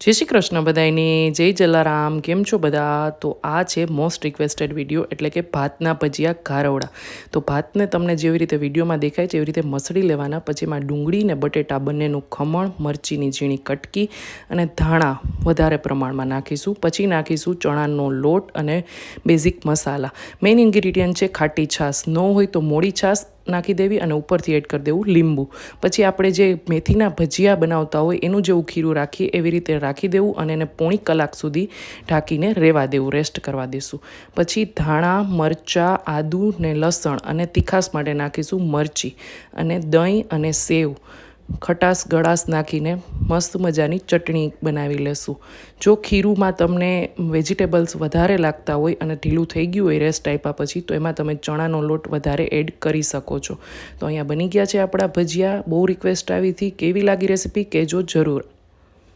જય શ્રી કૃષ્ણ બધાયની, જય જલારામ, કેમ છો બધા? તો આ છે મોસ્ટ રિક્વેસ્ટેડ વીડિયો એટલે કે ભાતના ભજીયા ઘારવડા તો ભાતને તમને જેવી રીતે વિડીયોમાં દેખાય છે, એવી રીતે મસળી લેવાના, પછી એમાં ડુંગળી ને બટેટા બંનેનું ખમણ, મરચીની ઝીણી કટકી અને ધાણા વધારે પ્રમાણમાં નાખીશું. પછી નાખીશું ચણાનો લોટ અને બેઝિક મસાલા. મેઇન ઇન્ગ્રીડિયન્ટ છે ખાટી છાશ. ન હોય તો મોડી છાશ નાખી દેવી અને ઉપરથી એડ કરી દેવું લીંબુ. પછી આપણે જે મેથીના ભજીયા બનાવતા હોય એનું જેવું ખીરું રાખીએ, એવી રીતે રાખી દેવું અને એને પોણી કલાક સુધી ઢાંકીને રહેવા દેવું, રેસ્ટ કરવા દેશું. પછી ધાણા, મરચાં, આદુ ને લસણ અને તીખાસ માટે નાખીશું મરચી અને દહીં અને સેવ. ખટાશ ગળાશ નાખીને મસ્ત મજાની ચટણી બનાવી લેશું. જો ખીરુંમાં તમને વેજીટેબલ્સ વધારે લાગતા હોય અને ઢીલું થઈ ગયું હોય, રેસ્ટ આપ્યા પછી, તો એમાં તમે ચણાનો લોટ વધારે એડ કરી શકો છો. તો અહીંયા બની ગયા છે આપણા ભજીયા. બહુ રિક્વેસ્ટ આવી હતી, કેવી લાગી રેસીપી કહેજો જરૂર.